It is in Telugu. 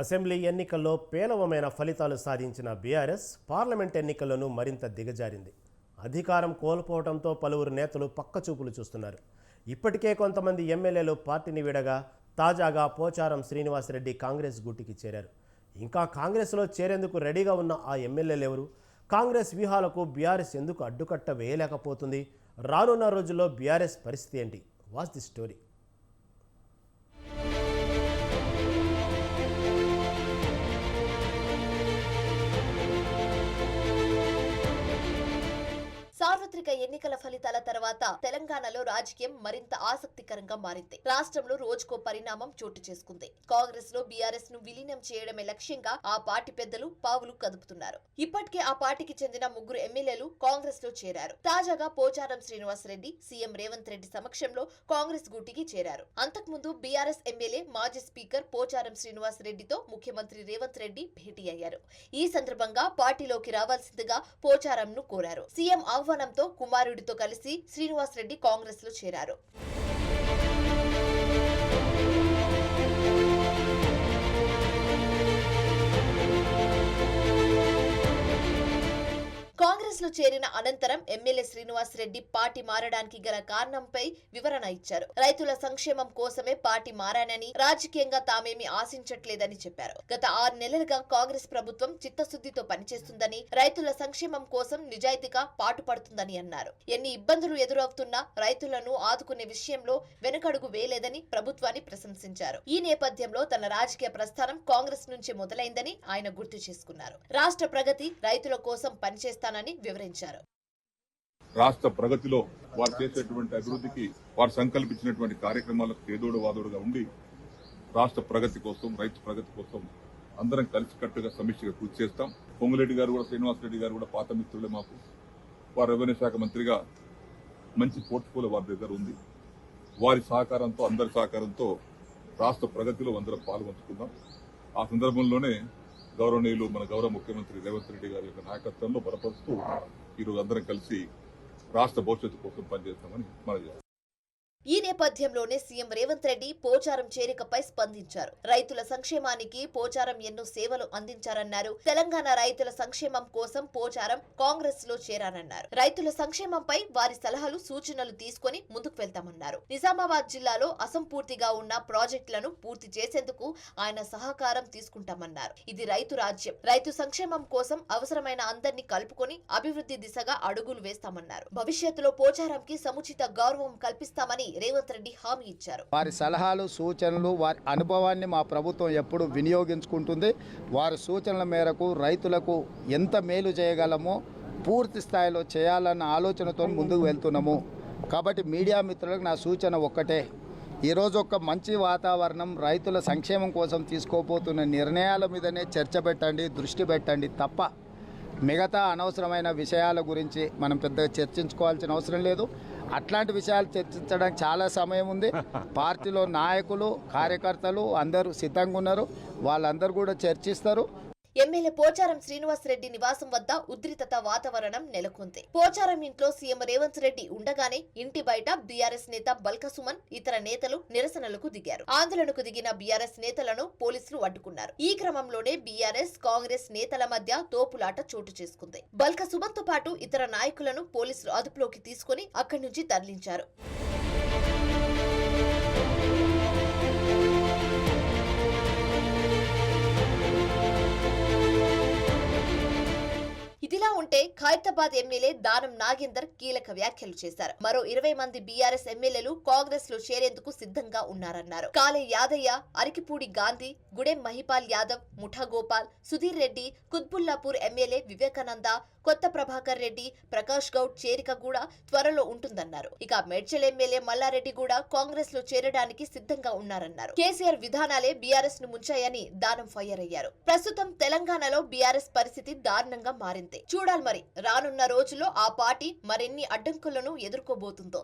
అసెంబ్లీ ఎన్నికల్లో పేలవమైన ఫలితాలు సాధించిన బీఆర్ఎస్ పార్లమెంట్ ఎన్నికల్లోనూ మరింత దిగజారింది. అధికారం కోల్పోవడంతో పలువురు నేతలు పక్కచూపులు చూస్తున్నారు. ఇప్పటికే కొంతమంది ఎమ్మెల్యేలు పార్టీని విడగా తాజాగా పోచారం శ్రీనివాసరెడ్డి కాంగ్రెస్ గుట్టికి చేరారు. ఇంకా కాంగ్రెస్లో చేరేందుకు రెడీగా ఉన్న ఆ ఎమ్మెల్యేలు ఎవరు? కాంగ్రెస్ వ్యూహాలకు బీఆర్ఎస్ ఎందుకు అడ్డుకట్ట వేయలేకపోతుంది? రానున్న రోజుల్లో బీఆర్ఎస్ పరిస్థితి ఏంటి? Was the story. సార్వత్రిక ఎన్నికల ఫలితాల తర్వాత తెలంగాణలో రాజకీయం మరింత ఆసక్తికరంగా మారింది. రాష్ట్రంలో రోజుకో పరిణామం చోటు చేసుకుంది. కాంగ్రెస్లో బీఆర్ఎస్ను విలీనం చేయడమే లక్ష్యంగా ఆ పార్టీ పెద్దలు పావులు కదుపుతున్నారు. ఇప్పటికే ఆ పార్టీకి చెందిన ముగ్గురు ఎమ్మెల్యేలు కాంగ్రెస్లో చేరారు. తాజాగా పోచారం శ్రీనివాసరెడ్డి సీఎం రేవంత్ రెడ్డి సమక్షంలో కాంగ్రెస్ గూటికి చేరారు. అంతకుముందు బీఆర్ఎస్ ఎమ్మెల్యే మాజీ స్పీకర్ పోచారం శ్రీనివాసరెడ్డితో ముఖ్యమంత్రి రేవంత్ రెడ్డి భేటీ అయ్యారు. ఈ సందర్భంగా పార్టీలోకి రావాల్సిందిగా పోచారంను కోరారు. సీఎం ఆహ్వానంతో కుమారుడితో కలిసి శ్రీనివాస్ రెడ్డి కాంగ్రెస్లో చేరారు. కాంగ్రెస్లో చేరిన అనంతరం ఎమ్మెల్యే శ్రీనివాస్ రెడ్డి పార్టీ మారడానికి గల కారణంపై వివరణ ఇచ్చారు. రైతుల సంక్షేమం కోసమే పార్టీ మారానని రాజకీయంగా తామేమి ఆశించట్లేదని చెప్పారు. గత ఆరు నెలలుగా కాంగ్రెస్ ప్రభుత్వం చిత్తశుద్ధితో పనిచేస్తుందని రైతుల సంక్షేమం కోసం నిజాయితీగా పాటుపడుతుందని అన్నారు. ఎన్ని ఇబ్బందులు ఎదురవుతున్నా రైతులను ఆదుకునే విషయంలో వెనుకడుగు వేయలేదని ప్రభుత్వాన్ని ప్రశంసించారు. ఈ నేపథ్యంలో తన రాజకీయ ప్రస్థానం కాంగ్రెస్ నుంచి మొదలైందని ఆయన గుర్తు చేసుకున్నారు. రాష్ట్ర ప్రగతి రైతుల కోసం పనిచేస్తానని వివరించారు. రాష్ట్ర ప్రగతిలో వారు చేసేటువంటి అభివృద్ధికి వారు సంకల్పించినటువంటి కార్యక్రమాలకు చేదోడు వాదోడుగా ఉండి రాష్ట్ర ప్రగతి కోసం రైతు ప్రగతి కోసం అందరం కలిసికట్టుగా సమిష్టిగా కృషి చేస్తాం. పొంగులేటి గారు కూడా శ్రీనివాసరెడ్డి గారు కూడా పాత మిత్రులే మాకు. వారు రెవెన్యూ శాఖ మంత్రిగా మంచి పోర్ట్ఫోలియో వారి దగ్గర ఉంది. వారి సహకారంతో అందరి సహకారంతో రాష్ట్ర ప్రగతిలో అందరం పాల్గొంచుకుందాం ఆ సందర్భంలోనే గౌరవనీయులు మన గౌరవ ముఖ్యమంత్రి రేవంత్ రెడ్డి గారి యొక్క నాయకత్వంలో బలపరుస్తూ ఈరోజు అందరం కలిసి రాష్ట్ర భవిష్యత్తు కోసం పనిచేస్తామని మనం ఈ నేపథ్యంలోనే సీఎం రేవంత్ రెడ్డి పోచారం చేరికపై స్పందించారు. రైతుల సంక్షేమానికి పోచారం ఎన్నో సేవలు అందించారన్నారు. తెలంగాణ రైతుల సంక్షేమం కోసం పోచారం కాంగ్రెస్లో చేరానన్నారు. రైతుల సంక్షేమంపై వారి సలహాలు సూచనలు తీసుకొని ముందుకు వెళ్తామన్నారు. నిజామాబాద్ జిల్లాలో అసంపూర్తిగా ఉన్న ప్రాజెక్టులను పూర్తి చేసేందుకు ఆయన సహకారం తీసుకుంటామన్నారు. ఇది రైతు రాజ్యం. రైతు సంక్షేమం కోసం అవసరమైన అందరినీ కలుపుకొని అభివృద్ధి దిశగా అడుగులు వేస్తామన్నారు. భవిష్యత్తులో పోచారంకి సముచిత గౌరవం కల్పిస్తామని రేవంత్ రెడ్డి హామీ ఇచ్చారు. వారి సలహాలు సూచనలు వారి అనుభవాన్ని మా ప్రభుత్వం ఎప్పుడు వినియోగించుకుంటుంది. వారి సూచనల మేరకు రైతులకు ఎంత మేలు చేయగలమో పూర్తి స్థాయిలో చేయాలన్న ఆలోచనతో ముందుకు వెళ్తున్నాము. కాబట్టి మీడియా మిత్రులకు నా సూచన ఒక్కటే. ఈరోజు ఒక మంచి వాతావరణం రైతుల సంక్షేమం కోసం తీసుకోబోతున్న నిర్ణయాల మీదనే చర్చ పెట్టండి దృష్టి పెట్టండి తప్ప మిగతా అనవసరమైన విషయాల గురించి మనం పెద్దగా చర్చించుకోవాల్సిన అవసరం లేదు. అట్లాంటి విషయాలు చర్చించడానికి చాలా సమయం ఉంది. పార్టీలో నాయకులు కార్యకర్తలు అందరూ సిద్ధంగా ఉన్నారు. వాళ్ళందరూ కూడా చర్చిస్తారు. ఎమ్మెల్యే పోచారం శ్రీనివాస్ రెడ్డి నివాసం వద్ద ఉద్రిక్తత వాతావరణం నెలకొంది. పోచారం ఇంట్లో సీఎం రేవంత్ రెడ్డి ఉండగానే ఇంటి బయట బీఆర్ఎస్ నేత బల్క సుమన్ ఇతర నేతలు నిరసనలకు దిగారు. ఆందోళనకు దిగిన బీఆర్ఎస్ నేతలను పోలీసులు అడ్డుకున్నారు. ఈ క్రమంలోనే బీఆర్ఎస్ కాంగ్రెస్ నేతల మధ్య తోపులాట చోటు చేసుకుంది. బల్క సుమన్తో పాటు ఇతర నాయకులను పోలీసులు అదుపులోకి తీసుకుని అక్కడి నుంచి తరలించారు. ఖైరతాబాద్ ఎమ్మెల్యే దానం నాగేందర్ కీలక వ్యాఖ్యలు చేశారు. మరో ఇరవై మంది బీఆర్ఎస్ ఎమ్మెల్యేలు కాంగ్రెస్లో చేరేందుకు సిద్ధంగా ఉన్నారన్నారు. కాలే యాదయ్య అరికిపూడి గాంధీ గుడెం మహిపాల్ యాదవ్ ముఠా గోపాల్ సుధీర్ రెడ్డి కుత్బుల్లాపూర్ ఎమ్మెల్యే వివేకానంద కొత్త ప్రభాకర్ రెడ్డి ప్రకాష్ గౌడ్ చేరిక కూడా త్వరలో ఉంటుందన్నారు. ఇక మేడ్చల్ ఎమ్మెల్యే మల్లారెడ్డి కూడా కాంగ్రెస్లో చేరడానికి సిద్ధంగా ఉన్నారన్నారు. కేసీఆర్ విధానాలే బీఆర్ఎస్ను ముంచాయని దానం ఫైర్ అయ్యారు. ప్రస్తుతం తెలంగాణలో బీఆర్ఎస్ పరిస్థితి దారుణంగా మారింది. చూడాలి మరి. రానున్న రోజుల్లో ఆ పార్టీ మరిన్ని అడ్డంకులను ఎదుర్కోబోతుందో.